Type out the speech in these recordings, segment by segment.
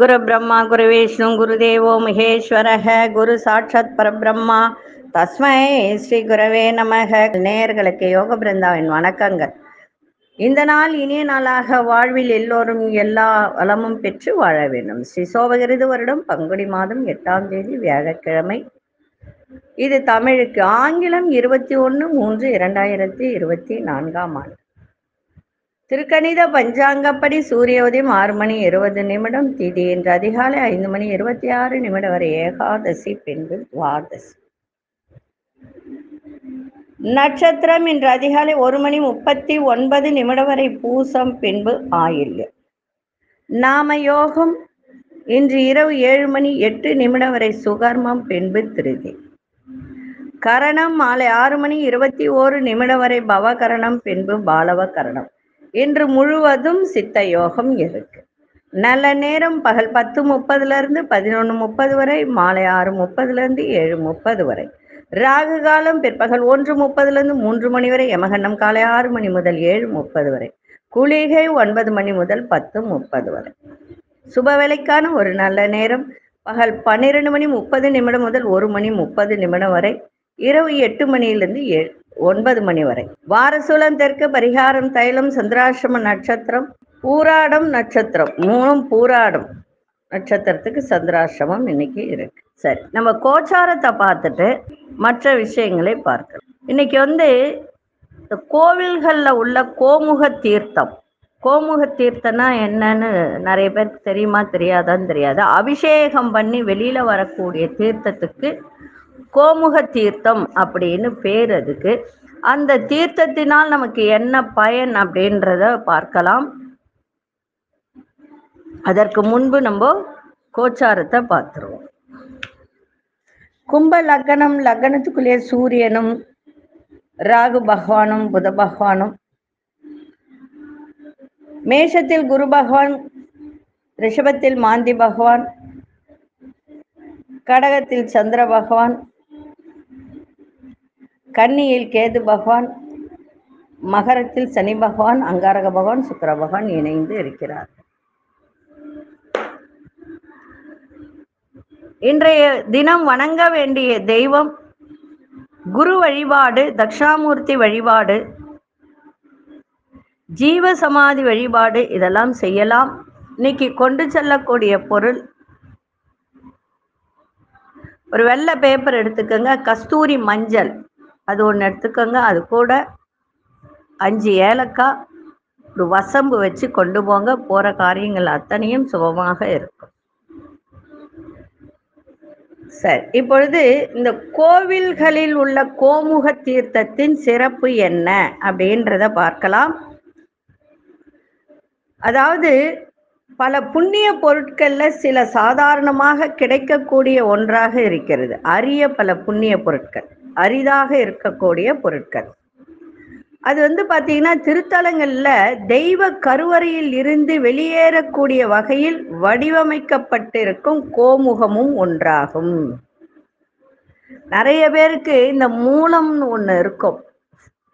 குரு பிரம்மா குரு விஷ்ணு குரு தேவோ மகேஸ்வரக குரு சாட்சாத் பரபிரம்மா. தஸ்மை ஸ்ரீ குரவே நமக. நேயர்களுக்கு யோக பிருந்தாவின் வணக்கங்கள். இந்த நாள் இனிய நாளாக வாழ்வில் எல்லோரும் எல்லா வளமும் பெற்று வாழ வேண்டும். ஸ்ரீ சோபகிருது வருடம் பங்குடி மாதம் எட்டாம் தேதி வியாழக்கிழமை. இது தமிழுக்கு ஆங்கிலம் இருபத்தி ஒன்று மூன்று இரண்டாயிரத்தி இருபத்தி நான்காம் ஆண்டு. திருக்கணித பஞ்சாங்கப்படி சூரிய உதயம் ஆறு மணி இருபது நிமிடம் திதி இன்று அதிகாலை ஐந்து மணி இருபத்தி ஆறு நிமிடம் வரை ஏகாதசி பின்பு துவாதசி. நட்சத்திரம் இன்று அதிகாலை ஒரு மணி முப்பத்தி ஒன்பது நிமிடம் வரை பூசம் பின்பு ஆயில்யம். நாம யோகம் இன்று இரவு ஏழு மணி எட்டு நிமிடம் வரை சுகர்மம் பின்பு திருதி. கரணம் மாலை ஆறு மணி இருபத்தி ஓரு நிமிடம் வரை பவகரணம் பின்பு பாலவ கரணம் இன்று முழுவதும் சித்த யோகம் இருக்கு. நல்ல நேரம் பகல் பத்து முப்பதுல இருந்து பதினொன்று முப்பது வரை மாலை ஆறு முப்பதுல இருந்து ஏழு முப்பது வரை. ராகு காலம் பிற்பகல் ஒன்று முப்பதுல இருந்து மூன்று மணி வரை யமகண்டம் காலை ஆறு மணி முதல் ஏழு முப்பது வரை. குளிகை ஒன்பது மணி முதல் பத்து முப்பது வரை. சுப வேலைக்கான ஒரு நல்ல நேரம் பகல் பன்னிரெண்டு மணி முப்பது நிமிடம் முதல் ஒரு மணி முப்பது நிமிடம் வரை. இரவு எட்டு மணியிலிருந்து ஏழு ஒன்பது மணி வரை. வாரசூலம் தெற்கு பரிகாரம் தைலம் சந்திராசிரம நட்சத்திரம் பூராடம் நட்சத்திரம். மூணும் பூராடம் நட்சத்திரத்துக்கு சந்திராசிரமம் இன்னைக்கு இருக்கு. சரி நம்ம கோச்சாரத்தை பார்த்துட்டு மற்ற விஷயங்களை பார்க்கலாம். இன்னைக்கு வந்து இந்த கோவில்களில் உள்ள கோமுக தீர்த்தம். கோமுக தீர்த்தம்னா என்னன்னு நிறைய பேருக்கு தெரியுமா தெரியாதான்னு தெரியாது. அபிஷேகம் பண்ணி வெளியில வரக்கூடிய தீர்த்தத்துக்கு கோமுக தீர்த்தம் அப்படின்னு பேர் அதுக்கு. அந்த தீர்த்தத்தினால் நமக்கு என்ன பயன் அப்படின்றத பார்க்கலாம். அதற்கு முன்பு நம்ம கோச்சாரத்தை பார்த்துருவோம். கும்ப லக்னம் லக்னத்துக்குள்ளே சூரியனும் ராகு பகவானும் புத பகவானும். மேஷத்தில் குரு பகவான் ரிஷபத்தில் மாந்தி பகவான் கடகத்தில் சந்திர பகவான் கன்னியில் கேது பகவான் மகரத்தில் சனி பகவான் அங்காரக பகவான் சுக்கர பகவான் இணைந்து இருக்கிறார். இன்றைய தினம் வணங்க வேண்டிய தெய்வம் குரு வழிபாடு தக்ஷாமூர்த்தி வழிபாடு ஜீவ சமாதி வழிபாடு இதெல்லாம் செய்யலாம். இன்னைக்கு கொண்டு செல்லக்கூடிய பொருள் ஒரு வெள்ளை பேப்பர் எடுத்துக்கோங்க. கஸ்தூரி மஞ்சள். அது ஒன்று எடுத்துக்கோங்க. அது கூட அஞ்சு ஏலக்காய் ஒரு வசம்பு வச்சு கொண்டு போங்க. போகிற காரியங்கள் அத்தனையும் சுபமாக இருக்கும். சரி. இப்பொழுது இந்த கோவில்களில் உள்ள கோமுக தீர்த்தத்தின் சிறப்பு என்ன அப்படின்றத பார்க்கலாம். அதாவது பல புண்ணிய பொருட்கள்ல சில சாதாரணமாக கிடைக்கக்கூடிய ஒன்றாக இருக்கிறது. அரிய பல புண்ணிய பொருட்கள் அரிதாக இருக்கக்கூடிய பொருட்கள். அது வந்து பார்த்தீங்கன்னா திருத்தலங்கள்ல தெய்வ கருவறையில் இருந்து வெளியேறக்கூடிய வகையில் வடிவமைக்கப்பட்டிருக்கும் கோமுகமும் ஒன்றாகும். நிறைய பேருக்கு இந்த மூலம்னு ஒன்று இருக்கும்.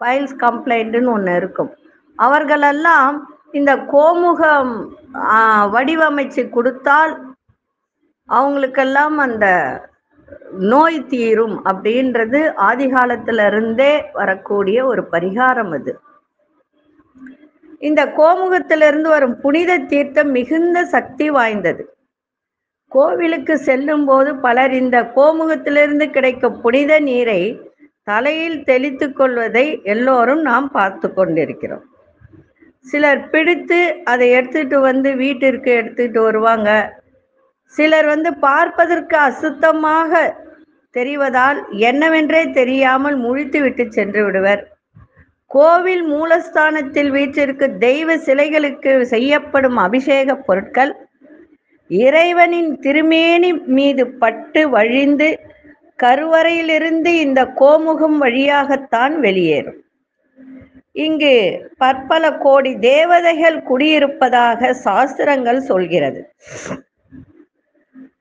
ஃபைல்ஸ் கம்ப்ளைண்ட்டுன்னு ஒன்று இருக்கும். அவர்களெல்லாம் இந்த கோமுகம் வடிவமைச்சு கொடுத்தால் அவங்களுக்கெல்லாம் அந்த நோய் தீரும் அப்படின்றது ஆதி காலத்துல இருந்தே வரக்கூடிய ஒரு பரிகாரம் அது. இந்த கோமுகத்திலிருந்து வரும் புனித தீர்த்தம் மிகுந்த சக்தி வாய்ந்தது. கோவிலுக்கு செல்லும் போது பலர் இந்த கோமுகத்திலிருந்து கிடைக்கும் புனித நீரை தலையில் தெளித்து கொள்வதை எல்லோரும் நாம் பார்த்து கொண்டிருக்கிறோம். சிலர் பிடித்து அதை எடுத்துட்டு வந்து வீட்டிற்கு எடுத்துட்டு வருவாங்க. சிலர் வந்து பார்ப்பதற்கு அசுத்தமாக தெரிவதால் என்னவென்றே தெரியாமல் முழித்து விட்டு சென்று விடுவர். கோவில் மூலஸ்தானத்தில் வீற்றிருக்கு தெய்வ சிலைகளுக்கு செய்யப்படும் அபிஷேக பொருட்கள் இறைவனின் திருமேனி மீது பட்டு வழிந்து கருவறையிலிருந்து இந்த கோமுகம் வழியாகத்தான் வெளியேறும். இங்கு பற்பல கோடி தேவதைகள் குடியிருப்பதாக சாஸ்திரங்கள் சொல்கிறது.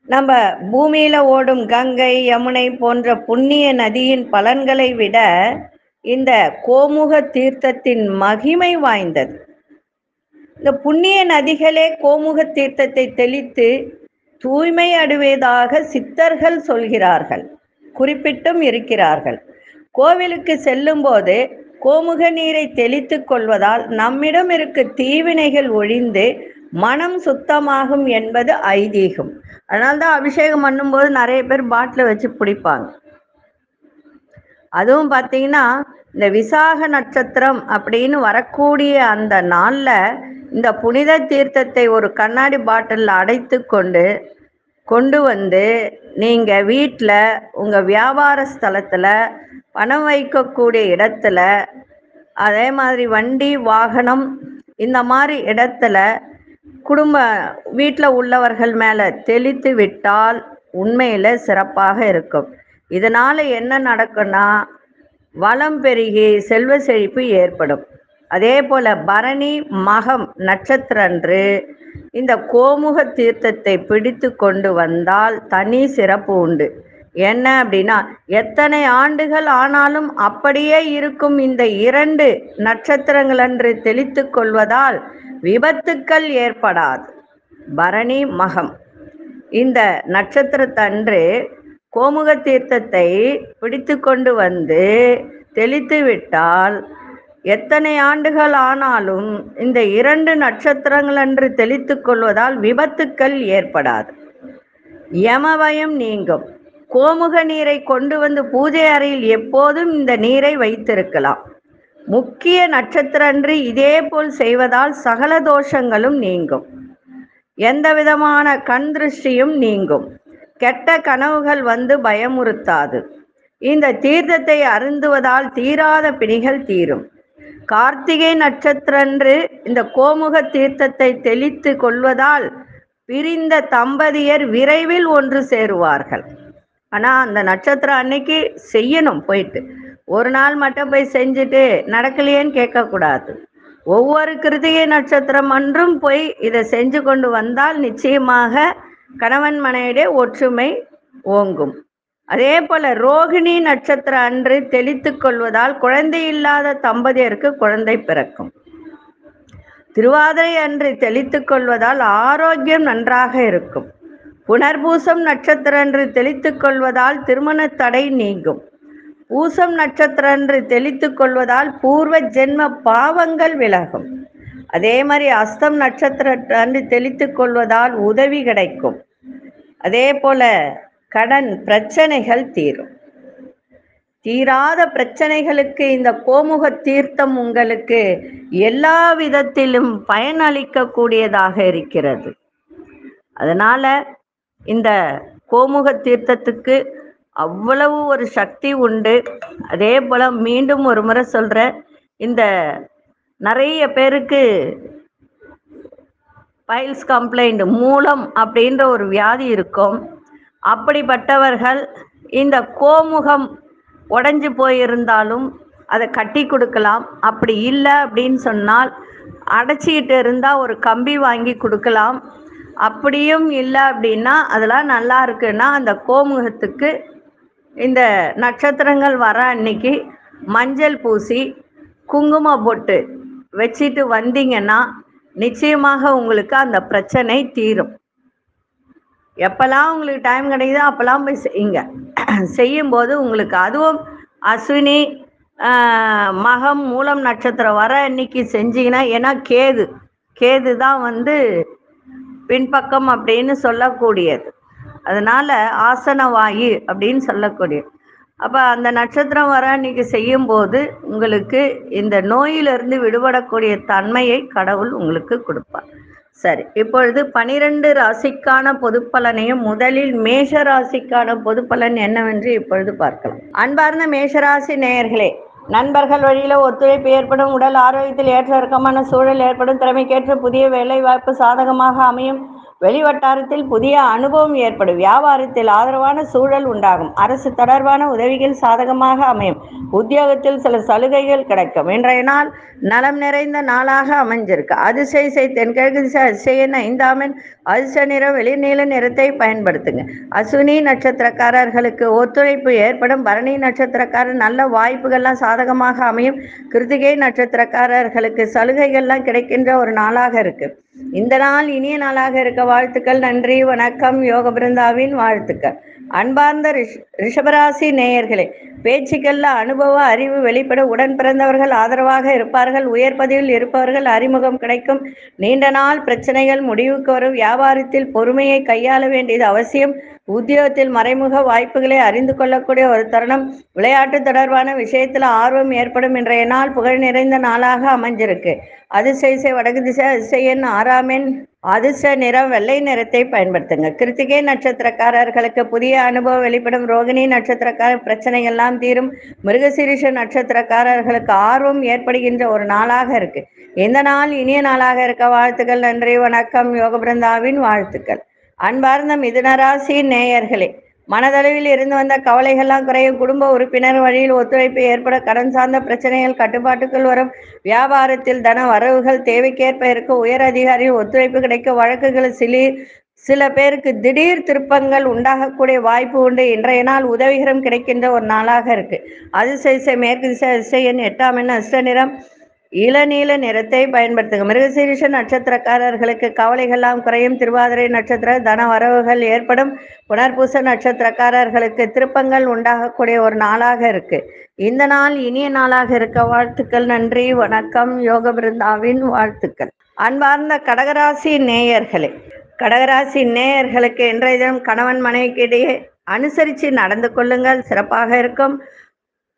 நம்ம பூமியில ஓடும் கங்கை யமுனை போன்ற புண்ணிய நதியின் பலன்களை விட இந்த கோமுக தீர்த்தத்தின் மகிமை வாய்ந்தது. இந்த புண்ணிய நதிகளே கோமுக தீர்த்தத்தை தெளித்து தூய்மை அடுவதாக சித்தர்கள் சொல்கிறார்கள். குறிப்பிட்டும் இருக்கிறார்கள். கோவிலுக்கு செல்லும்போது கோமுக நீரை தெளித்து கொள்வதால் நம்மிடம் இருக்க தீவினைகள் ஒழிந்து மனம் சுத்தமாகும் என்பது ஐதீகம். அதனால்தான் அபிஷேகம் பண்ணும்போது நிறைய பேர் பாட்டில் வச்சு பிடிப்பாங்க. அதுவும் பார்த்தீங்கன்னா இந்த விசாக நட்சத்திரம் அப்படின்னு வரக்கூடிய அந்த நாளில் இந்த புனித தீர்த்தத்தை ஒரு கண்ணாடி பாட்டிலில் அடைத்து கொண்டு கொண்டு வந்து நீங்கள் வீட்டில் உங்கள் வியாபார ஸ்தலத்தில் பணம் வைக்கக்கூடிய இடத்துல அதே மாதிரி வண்டி வாகனம் இந்த மாதிரி இடத்துல குடும்ப வீட்டில் உள்ளவர்கள் மேலே தெளித்து விட்டால் உண்மையில் சிறப்பாக இருக்கும். இதனால் என்ன நடக்கும்னா வளம் பெருகி செல்வ செழிப்பு ஏற்படும். அதே போல் பரணி மகம் நட்சத்திரன்று இந்த கோமுக தீர்த்தத்தை பிடித்து கொண்டு வந்தால் தனி சிறப்பு உண்டு. என்ன அப்படின்னா எத்தனை ஆண்டுகள் ஆனாலும் அப்படியே இருக்கும் இந்த இரண்டு நட்சத்திரங்கள் என்று தெளித்து கொள்வதால் விபத்துக்கள் ஏற்படாது. பரணி மகம். இந்த நட்சத்திரத்தன்று கோமுக தீர்த்தத்தை பிடித்து கொண்டு வந்து தெளித்து விட்டால் எத்தனை ஆண்டுகள் ஆனாலும் இந்த இரண்டு நட்சத்திரங்கள் என்று தெளித்து கொள்வதால் விபத்துக்கள் ஏற்படாது. யமபயம் நீங்கும். கோமுக நீரை கொண்டு வந்து பூஜை அறையில் எப்போதும் இந்த நீரை வைத்திருக்கலாம். முக்கிய நட்சத்திரன்று இதே போல் செய்வதால் சகல தோஷங்களும் நீங்கும். எந்த விதமான கண் திருஷ்டியும் நீங்கும். கெட்ட கனவுகள் வந்து பயமுறுத்தாது. இந்த தீர்த்தத்தை அருந்துவதால் தீராத பிணிகள் தீரும். கார்த்திகை நட்சத்திரன்று இந்த கோமுக தீர்த்தத்தை தெளித்து கொள்வதால் பிரிந்த தம்பதியர் விரைவில் ஒன்று சேருவார்கள். ஆனால் அந்த நட்சத்திரம் அன்னைக்கு செய்யணும் போயிட்டு. ஒரு நாள் மட்டும் போய் செஞ்சுட்டு நடக்கலையேன்னு கேட்கக்கூடாது. ஒவ்வொரு கிருத்திகை நட்சத்திரம் அன்றும் போய் இதை செஞ்சு கொண்டு வந்தால் நிச்சயமாக கணவன் மனையிடே ஒற்றுமை ஓங்கும். அதே போல ரோகிணி நட்சத்திரம் அன்று தெளித்து கொள்வதால் குழந்தை இல்லாத தம்பதியருக்கு குழந்தை பிறக்கும். திருவாதிரை அன்று தெளித்து கொள்வதால் ஆரோக்கியம் நன்றாக இருக்கும். புனர்பூசம் நட்சத்திரம் என்று தெளித்து கொள்வதால் திருமண தடை நீங்கும். பூசம் நட்சத்திரம் என்று தெளித்து கொள்வதால் பூர்வ ஜென்ம பாவங்கள் விலகும். அதே மாதிரி அஸ்தம் நட்சத்திர அன்று தெளித்து கொள்வதால் உதவி கிடைக்கும். அதே போல கடன் பிரச்சனைகள் தீரும். தீராத பிரச்சனைகளுக்கு இந்த கோமுக தீர்த்தம் உங்களுக்கு எல்லா விதத்திலும் பயனளிக்கக்கூடியதாக இருக்கிறது. அதனால இந்த கோமுக தீர்த்தத்துக்கு அவ்வளவு ஒரு சக்தி உண்டு. அதே போல மீண்டும் ஒரு முறை சொல்கிற இந்த நிறைய பேருக்கு பைல்ஸ் கம்ப்ளைண்ட் மூலம் அப்படின்ற ஒரு வியாதி இருக்கும். அப்படிப்பட்டவர்கள் இந்த கோமுகம் உடஞ்சு போயிருந்தாலும் அதை கட்டி கொடுக்கலாம். அப்படி இல்லை அப்படின்னு சொன்னால் அடைச்சிக்கிட்டு இருந்தால் ஒரு கம்பி வாங்கி கொடுக்கலாம். அப்படியும் இல்லை அப்படின்னா அதெல்லாம் நல்லா இருக்குன்னா அந்த கோமுகத்துக்கு இந்த நட்சத்திரங்கள் வர அன்னைக்கு மஞ்சள் பூசி குங்கும பொட்டு வச்சுட்டு வந்தீங்கன்னா நிச்சயமாக உங்களுக்கு அந்த பிரச்சனை தீரும். எப்போல்லாம் உங்களுக்கு டைம் கிடைக்குதோ அப்போல்லாம் போய் செய்யுங்க. செய்யும்போது உங்களுக்கு அதுவும் அஸ்வினி மகம் மூலம் நட்சத்திரம் வர அன்னைக்கு செஞ்சீங்கன்னா ஏன்னா கேது கேது தான் வந்து பின்பக்கம் அப்படின்னு சொல்லக்கூடியது. அதனால ஆசன வாயு அப்படின்னு சொல்லக்கூடியது. அப்போ அந்த நட்சத்திரம் வர அன்னைக்கு செய்யும்போது உங்களுக்கு இந்த நோயிலிருந்து விடுபடக்கூடிய தன்மையை கடவுள் உங்களுக்கு கொடுப்பார். சரி இப்பொழுது பனிரெண்டு ராசிக்கான பொதுப்பலனையும் முதலில் மேஷ ராசிக்கான பொதுப்பலன் என்னவென்று இப்பொழுது பார்க்கலாம். அன்பார்ந்த மேஷராசி நேயர்களே நண்பர்கள் வழியில் ஒத்துழைப்பு ஏற்படும் உடல் ஆரோக்கியத்தில் ஏற்ற இறக்கமான சூழல் ஏற்படும் திறமைக்கேற்ற புதிய வேலை வாய்ப்பு சாதகமாக அமையும். வெளிவட்டாரத்தில் புதிய அனுபவம் ஏற்படும். வியாபாரத்தில் ஆதரவான சூழல் உண்டாகும். அரசு தொடர்பான உதவிகள் சாதகமாக அமையும். உத்தியோகத்தில் சில சலுகைகள் கிடைக்கும். இன்றைய நாள் நலம் நிறைந்த நாளாக அமைஞ்சிருக்கு. அதிசய தென்கிழக்கு திசை அதிசயன் ஐந்தாமன் அதிர்ஷ்ட நிறம் வெளிநீல நிறத்தை பயன்படுத்துங்க. அஸ்வினி நட்சத்திரக்காரர்களுக்கு ஒத்துழைப்பு ஏற்படும். பரணி நட்சத்திரக்காரர் நல்ல வாய்ப்புகள்லாம் சாதகமாக அமையும். கிருத்திகை நட்சத்திரக்காரர்களுக்கு சலுகைகள்லாம் கிடைக்கின்ற ஒரு நாளாக இருக்குது இந்த நாள் இனிய நாளாக இருக்க வாழ்த்துக்கள் நன்றி வணக்கம் யோக பிருந்தாவின் வாழ்த்துக்கள். அன்பார்ந்த ரிஷ் ரிஷபராசி நேயர்களே பேச்சுக்கள்ல அனுபவ அறிவு வெளிப்பட உடன் பிறந்தவர்கள் ஆதரவாக இருப்பார்கள் உயர் பதவியில் இருப்பவர்கள் அறிமுகம் கிடைக்கும். நீண்ட நாள் பிரச்சனைகள் முடிவுக்கு வரும் வியாபாரத்தில் பொறுமையை கையாள வேண்டியது அவசியம். உத்தியோகத்தில் மறைமுக வாய்ப்புகளை அறிந்து கொள்ளக்கூடிய ஒரு தருணம் விளையாட்டு தொடர்பான விஷயத்தில் ஆர்வம் ஏற்படும் இன்றைய நாள் புகழ் நிறைந்த நாளாக அமைஞ்சிருக்கு. அதிசய வடக்கு திசை அதிசயன் ஆறாமென் அதிர்ஷ்ட நிறம் வெள்ளை நிறத்தை பயன்படுத்துங்க. கிருத்திகை நட்சத்திரக்காரர்களுக்கு புதிய அனுபவம் வெளிப்படும் ரோகிணி நட்சத்திரக்கார பிரச்சனை எல்லாம் தீரும். மிருகசீரிஷ நட்சத்திரக்காரர்களுக்கு ஆர்வம் ஏற்படுகின்ற ஒரு நாளாக இருக்கு. இந்த நாள் இனிய நாளாக இருக்க வாழ்த்துக்கள் நன்றி வணக்கம் யோக பிருந்தாவின் வாழ்த்துக்கள். அன்பார்ந்த மிதுனராசி நேயர்களே மனதளவில் இருந்து வந்த கவலைகள்லாம் குறையும் குடும்ப உறுப்பினர் வழியில் ஒத்துழைப்பு ஏற்பட கடன் சார்ந்த பிரச்சனைகள் கட்டுப்பாட்டுக்குள் வரும் வியாபாரத்தில் தன வரவுகள் தேவைக்கேற்ப இருக்க உயர் அதிகாரியில் ஒத்துழைப்பு கிடைக்க வழக்குகள் சிலி சில பேருக்கு திடீர் திருப்பங்கள் உண்டாகக்கூடிய வாய்ப்பு உண்டு. இன்றைய நாள் உதவிகரம் கிடைக்கின்ற ஒரு நாளாக இருக்கு. அதிசய மேற்கு திசை அதிசயன் எட்டாம் எண் அஷ்ட நிறம் இளநீல நிறத்தை பயன்படுத்துங்க மிருகசீரிஷ நட்சத்திரக்காரர்களுக்கு கவலைகள்லாம் குறையும். திருவாதிரை நட்சத்திர தன வரவுகள் ஏற்படும். புனர்பூச நட்சத்திரக்காரர்களுக்கு திருப்பங்கள் உண்டாகக்கூடிய ஒரு நாளாக இருக்கு. இந்த நாள் இனிய நாளாக இருக்க. வாழ்த்துக்கள் நன்றி வணக்கம். யோக பிருந்தாவின் வாழ்த்துக்கள். அன்பார்ந்த கடகராசி நேயர்களே கடகராசி நேயர்களுக்கு இன்றைய தினம் கணவன் மனைவிக்கு இடையே அனுசரித்து நடந்து கொள்ளுங்கள். சிறப்பாக இருக்கும்.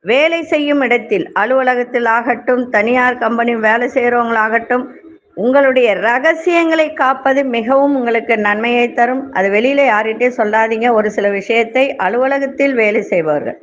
வேலை செய்யும் இடத்தில் அலுவலகத்தில் ஆகட்டும் தனியார் கம்பெனி வேலை செய்கிறவங்களாகட்டும் உங்களுடைய ரகசியங்களை காப்பது மிகவும் உங்களுக்கு நன்மையை தரும். அது வெளியில யார்கிட்டே சொல்லாதீங்க. ஒரு சில விஷயத்தை அலுவலகத்தில் வேலை செய்பவர்கள்.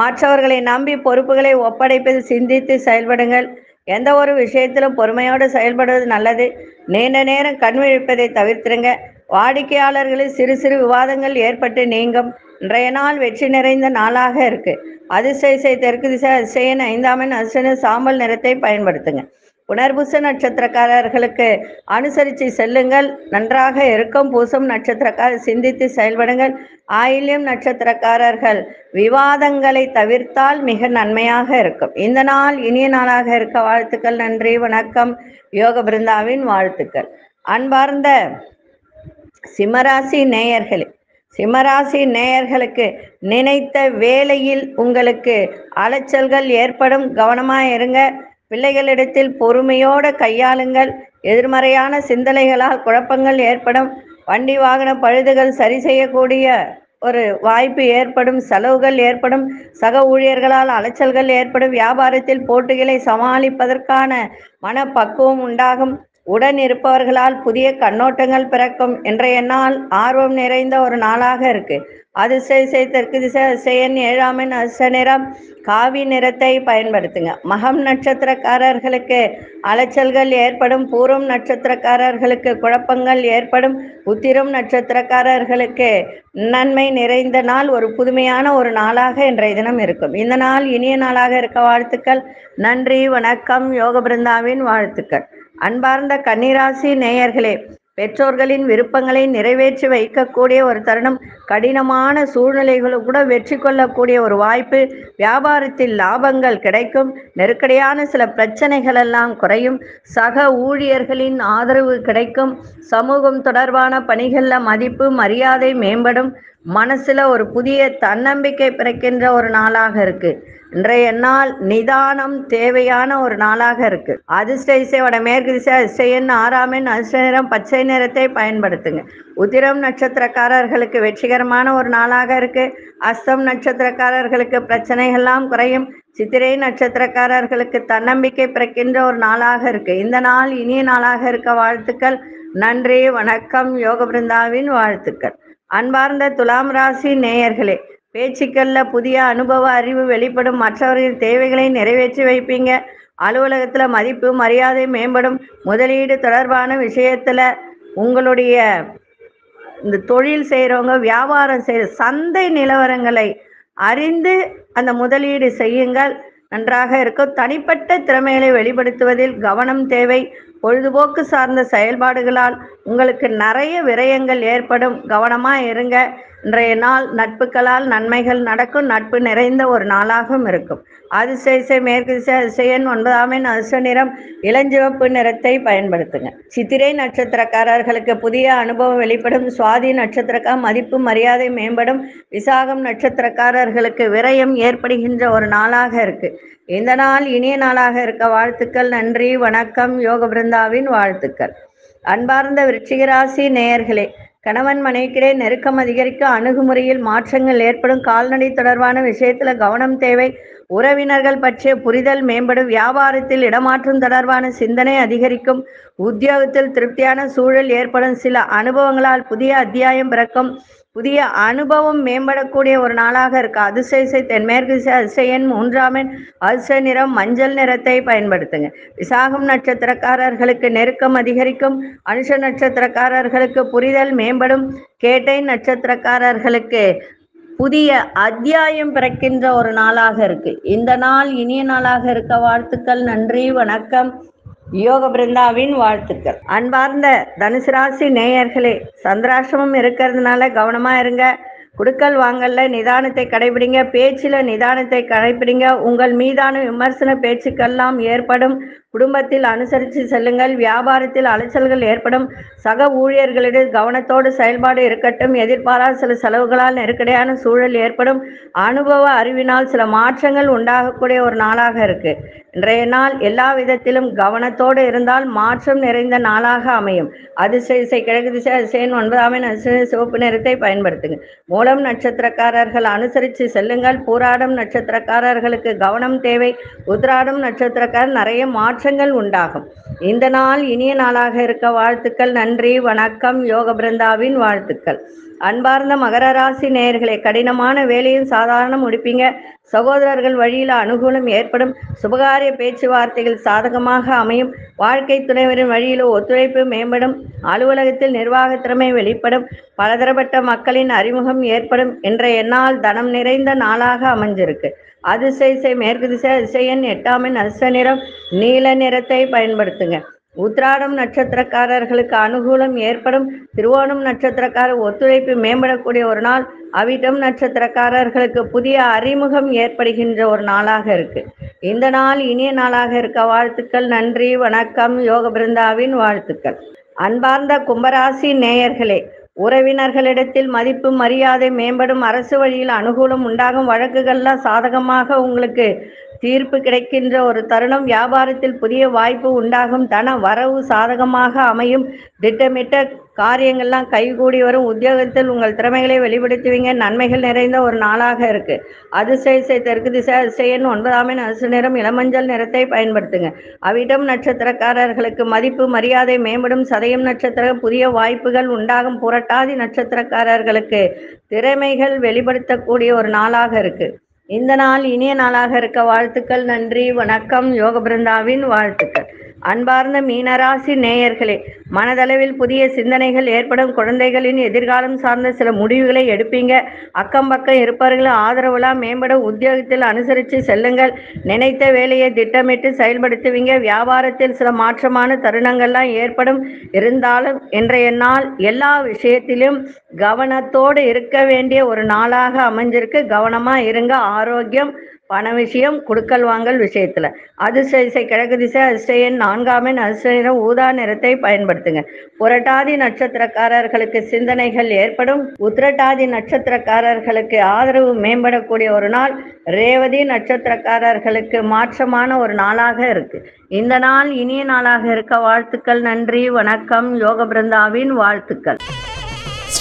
மற்றவர்களை நம்பி பொறுப்புகளை ஒப்படைப்பது சிந்தித்து செயல்படுங்கள். எந்த ஒரு விஷயத்திலும் பொறுமையோடு செயல்படுவது நல்லது. நீண்ட நேரம் கண் விழிப்பதை தவிர்த்திருங்க வாடிக்கையாளர்களில் சிறு சிறு விவாதங்கள் ஏற்பட்டு நீங்கும். இன்றைய நாள் வெற்றி நிறைந்த நாளாக இருக்கு. அதிசய தெற்கு திசை அதிசயன் ஐந்தாமன் அதிசய சாம்பல் நிறத்தை பயன்படுத்துங்க. புனர்பூச நட்சத்திரக்காரர்களுக்கு அனுசரித்து செல்லுங்கள். நன்றாக இருக்கும் பூசம் நட்சத்திரக்காரர் சிந்தித்து செயல்படுங்கள். ஆயிலும் நட்சத்திரக்காரர்கள் விவாதங்களை தவிர்த்தால் மிக நன்மையாக இருக்கும். இந்த நாள் இனிய நாளாக இருக்க வாழ்த்துக்கள் நன்றி வணக்கம். யோக பிருந்தாவின் வாழ்த்துக்கள். அன்பார்ந்த சிம்மராசி நேயர்களே சிம்மராசி நேயர்களுக்கு நினைத்த வேலையில் உங்களுக்கு அலைச்சல்கள் ஏற்படும். கவனமாக இருங்க. பிள்ளைகளிடத்தில் பொறுமையோடு கையாளுங்கள். எதிர்மறையான சிந்தனைகளால் குழப்பங்கள் ஏற்படும். வண்டி வாகன பழுதுகள் சரி செய்யக்கூடிய ஒரு வாய்ப்பு ஏற்படும். செலவுகள் ஏற்படும். சக ஊழியர்களால் அலைச்சல்கள் ஏற்படும். வியாபாரத்தில் போட்டிகளை சமாளிப்பதற்கான மனப்பக்குவம் உண்டாகும். உடன் இருப்பவர்களால் புதிய கண்ணோட்டங்கள் பிறக்கும். இன்றைய நாள் ஆர்வம் நிறைந்த ஒரு நாளாக இருக்கு. அதிசய தெற்கு திசை அதிசயன் ஏழாமின் அச நிறம். காவி நிறத்தை பயன்படுத்துங்க. மகம் நட்சத்திரக்காரர்களுக்கு அலைச்சல்கள் ஏற்படும். பூரம் நட்சத்திரக்காரர்களுக்கு குழப்பங்கள் ஏற்படும். உத்திரம் நட்சத்திரக்காரர்களுக்கு நன்மை நிறைந்த நாள் ஒரு புதுமையான ஒரு நாளாக இன்றைய தினம் இருக்கும். இந்த நாள் இனிய நாளாக இருக்க வாழ்த்துக்கள். நன்றி வணக்கம். யோக பிருந்தாவின் வாழ்த்துக்கள். அன்பார்ந்த கன்னிராசி நேயர்களே பெற்றோர்களின் விருப்பங்களை நிறைவேற்றி வைக்கக்கூடிய ஒரு தருணம் கடினமான சூழ்நிலைகளும் கூட வெற்றி கொள்ளக்கூடிய ஒரு வாய்ப்பு வியாபாரத்தில் லாபங்கள் கிடைக்கும் நெருக்கடியான சில பிரச்சனைகள் எல்லாம் குறையும் சக ஊழியர்களின் ஆதரவு கிடைக்கும் சமூகம் தொடர்பான பணிகளில் மதிப்பு மரியாதை மேம்படும் மனசுல ஒரு புதிய தன்னம்பிக்கை பிறக்கின்ற ஒரு நாளாக இருக்குது இன்றைய நாள் நிதானம் தேவையான ஒரு நாளாக இருக்கு. அதிர்ஷ்ட வட மேற்கு திசை அதிசயன் ஆறாமின் அதிர்ஷ்ட நிறம் பச்சை நிறத்தை பயன்படுத்துங்க. உதிரம் நட்சத்திரக்காரர்களுக்கு வெற்றிகரமான ஒரு நாளாக இருக்கு. அஸ்தம் நட்சத்திரக்காரர்களுக்கு பிரச்சனைகள்லாம் குறையும். சித்திரை நட்சத்திரக்காரர்களுக்கு தன்னம்பிக்கை பிறக்கின்ற ஒரு நாளாக இருக்கு. இந்த நாள் இனிய நாளாக இருக்க வாழ்த்துக்கள். நன்றி வணக்கம் யோக பிருந்தாவின் வாழ்த்துக்கள். அன்பார்ந்த துலாம் ராசி நேயர்களே பேச்சுக்கள்ல புதிய அனுபவ அறிவு வெளிப்படும் மற்றவர்களின் தேவைகளை நிறைவேற்றி வைப்பீங்க. அலுவலகத்துல மதிப்பு மரியாதை மேம்படும். முதலீடு தொடர்பான விஷயத்துல உங்களுடைய இந்த தொழில் செய்கிறவங்க வியாபாரம் செய்கிற சந்தை நிலவரங்களை அறிந்து அந்த முதலீடு செய்யுங்கள். நன்றாக இருக்கும். தனிப்பட்ட திறமைகளை வெளிப்படுத்துவதில் கவனம் தேவை. பொழுதுபோக்கு சார்ந்த செயல்பாடுகளால் உங்களுக்கு நிறைய விரயங்கள் ஏற்படும். கவனமாக இருங்க. இன்றைய நாள் நட்புகளால் நன்மைகள் நடக்கும் நட்பு நிறைந்த ஒரு நாளாகவும் இருக்கும். அதிசய மேற்கு திசை அதிசயன் ஒன்பதாம் எண் அதிர்ஷ்ட நிறம் இளஞ்சிவப்பு நிறத்தை பயன்படுத்துங்க. சித்திரை நட்சத்திரக்காரர்களுக்கு புதிய அனுபவம் வெளிப்படும். சுவாதி நட்சத்திரக்கா மதிப்பு மரியாதை மேம்படும். விசாகம் நட்சத்திரக்காரர்களுக்கு விரயம் ஏற்படுகின்ற ஒரு நாளாக இருக்கு. இந்த நாள் இனிய நாளாக இருக்க வாழ்த்துக்கள் நன்றி வணக்கம் யோக பிருந்தாவின் வாழ்த்துக்கள். அன்பார்ந்த விருச்சிகராசி நேயர்களே கணவன் மனைவிக்கிடையே நெருக்கம் அதிகரிக்க அணுகுமுறையில் மாற்றங்கள் ஏற்படும். கால்நடை தொடர்பான விஷயத்துல கவனம் தேவை. உறவினர்கள் பற்றிய புரிதல் மேம்படும். வியாபாரத்தில் இடமாற்றம் தொடர்பான சிந்தனை அதிகரிக்கும். உத்தியோகத்தில் திருப்தியான சூழல் ஏற்படும். சில அனுபவங்களால் புதிய அத்தியாயம் பிறக்கும். புதிய அனுபவம் மேம்படக்கூடிய ஒரு நாளாக இருக்கு. அதிசய தென்மேற்கு திசை அதிசயன் மூன்றாம் எண் நிறம் மஞ்சள் நிறத்தை பயன்படுத்துங்க. விசாகம் நட்சத்திரக்காரர்களுக்கு நெருக்கம் அதிகரிக்கும். அனுஷ நட்சத்திரக்காரர்களுக்கு புரிதல் மேம்படும். கேட்டை நட்சத்திரக்காரர்களுக்கு புதிய அத்தியாயம் பிறக்கின்ற ஒரு நாளாக இருக்கு. இந்த நாள் இனிய நாளாக இருக்க. வாழ்த்துக்கள் நன்றி வணக்கம். யோக பிருந்தாவின் வாழ்த்துக்கள். அன்பார்ந்த தனுசு ராசி நேயர்களே சந்திராசிரமம் இருக்கிறதுனால கவனமா இருங்க. குடுக்கல் வாங்கல்ல நிதானத்தை கடைபிடிங்க. பேச்சில் நிதானத்தை கடைபிடிங்க. உங்கள் மீதான விமர்சன பேச்சுக்கெல்லாம் ஏற்படும். குடும்பத்தில் அனுசரித்து செல்லுங்கள். வியாபாரத்தில் அலைச்சல்கள் ஏற்படும். சக ஊழியர்களிடம் கவனத்தோடு செயல்பாடு இருக்கட்டும். எதிர்பாராத சில செலவுகளால் நெருக்கடியான சூழல் ஏற்படும். அனுபவ அறிவினால் சில மாற்றங்கள் உண்டாகக்கூடிய ஒரு நாளாக இருக்கு. இன்றைய நாள் எல்லா விதத்திலும் கவனத்தோடு இருந்தால் மாற்றம் நிறைந்த நாளாக அமையும். அதிசய இசை கிழக்கு திசை அதிசயன் ஒன்பதாம் சிவப்பு நிறத்தை பயன்படுத்துங்க. மூலம் நட்சத்திரக்காரர்கள் அனுசரித்து செல்லுங்கள். பூராடம் நட்சத்திரக்காரர்களுக்கு கவனம் தேவை. உத்ராடம் நட்சத்திரக்காரர் நிறைய மாற்றங்கள் உண்டாகும். இந்த நாள் இனிய நாளாக இருக்க வாழ்த்துக்கள் நன்றி வணக்கம் யோக பிருந்தாவின் வாழ்த்துக்கள். அன்பார்ந்த மகர ராசி நேயர்களே கடினமான வேலையும் சாதாரண முடிப்பீங்க. சகோதரர்கள் வழியில் அனுகூலம் ஏற்படும். சுபகாரிய பேச்சுவார்த்தைகள் சாதகமாக அமையும். வாழ்க்கை துணைவரின் வழியில் ஒத்துழைப்பு மேம்படும். அலுவலகத்தில் நிர்வாக திறமை வெளிப்படும். பலதரப்பட்ட மக்களின் அறிமுகம் ஏற்படும். என்ற என்னால் தனம் நிறைந்த நாளாக அமைஞ்சிருக்கு. அதிசய மேற்கு திசை அதிசயன் எட்டாமின் அச நிறம். நீல நிறத்தை பயன்படுத்துங்க. உத்ராடம் நட்சத்திரக்காரர்களுக்கு அனுகூலம் ஏற்படும். திருவோணம் நட்சத்திரக்காரர் ஒத்துழைப்பு மேம்படக்கூடிய ஒரு நாள். அவிட்டம் நட்சத்திரக்காரர்களுக்கு புதிய அறிமுகம் ஏற்படுகின்ற ஒரு நாளாக இருக்கு. இந்த நாள் இனிய நாளாக இருக்க வாழ்த்துக்கள். நன்றி வணக்கம். யோக பிருந்தாவின் வாழ்த்துக்கள். அன்பார்ந்த கும்பராசி நேயர்களே உறவினர்களிடத்தில் மதிப்பு மரியாதை மேம்படும் அரசு வழியில் அனுகூலம் உண்டாகும் வழக்குகள்லாம் சாதகமாக உங்களுக்கு தீர்ப்பு கிடைக்கின்ற ஒரு தருணம். வியாபாரத்தில் புதிய வாய்ப்பு உண்டாகும். தன வரவு சாதகமாக அமையும். திட்டமிட்ட காரியங்கள்லாம் கைகூடி வரும். உத்தியோகத்தில் உங்கள் திறமைகளை வெளிப்படுத்துவீங்க. நன்மைகள் நிறைந்த ஒரு நாளாக இருக்கு. அதிசய தெற்கு திசை அதிசயன் ஒன்பதாம் எண் அரசு நிறம் இளமஞ்சள் நிறத்தை பயன்படுத்துங்க. அவிடம் நட்சத்திரக்காரர்களுக்கு மதிப்பு மரியாதை மேம்படும். சதயம் நட்சத்திரம் புதிய வாய்ப்புகள் உண்டாகும். புரட்டாதி நட்சத்திரக்காரர்களுக்கு திறமைகள் வெளிப்படுத்தக்கூடிய ஒரு நாளாக இருக்கு. இந்த நாள் இனிய நாளாக இருக்க. வாழ்த்துக்கள் நன்றி வணக்கம். யோக பிருந்தாவின் வாழ்த்துக்கள். அன்பார்ந்த மீனராசி நேயர்களே மனதளவில் புதிய சிந்தனைகள் ஏற்படும் குழந்தைகளின் எதிர்காலம் சார்ந்த சில முடிவுகளை எடுப்பீங்க. அக்கம் பக்கம் இருப்பவர்களும் ஆதரவுலாம் மேம்பட உத்தியோகத்தில் அனுசரித்து செல்லுங்கள். நினைத்த வேலையை திட்டமிட்டு செயல்படுத்துவீங்க. வியாபாரத்தில் சில மாற்றமான தருணங்கள்லாம் ஏற்படும். இருந்தாலும் இன்றைய நாள் எல்லா விஷயத்திலும் கவனத்தோடு இருக்க வேண்டிய ஒரு நாளாக அமைஞ்சிருக்கு. கவனமாக இருங்க. ஆரோக்கியம் பண விஷயம் கொடுக்கல் வாங்கல் விஷயத்துல. அதிர்ஷ்ட திசை கிழக்கு திசை அதிர்ஷ்டன் நான்காமின் அதிர்ஷ்ட நிறம் ஊதா நிறத்தை பயன்படுத்துங்க. புரட்டாதி நட்சத்திரக்காரர்களுக்கு சிந்தனைகள் ஏற்படும். உத்திரட்டாதி நட்சத்திரக்காரர்களுக்கு ஆதரவு மேம்படக்கூடிய ஒரு நாள். ரேவதி நட்சத்திரக்காரர்களுக்கு மாற்றமான ஒரு நாளாக இருக்கு. இந்த நாள் இனிய நாளாக இருக்க வாழ்த்துக்கள் நன்றி வணக்கம் யோக பிருந்தாவின் வாழ்த்துக்கள்.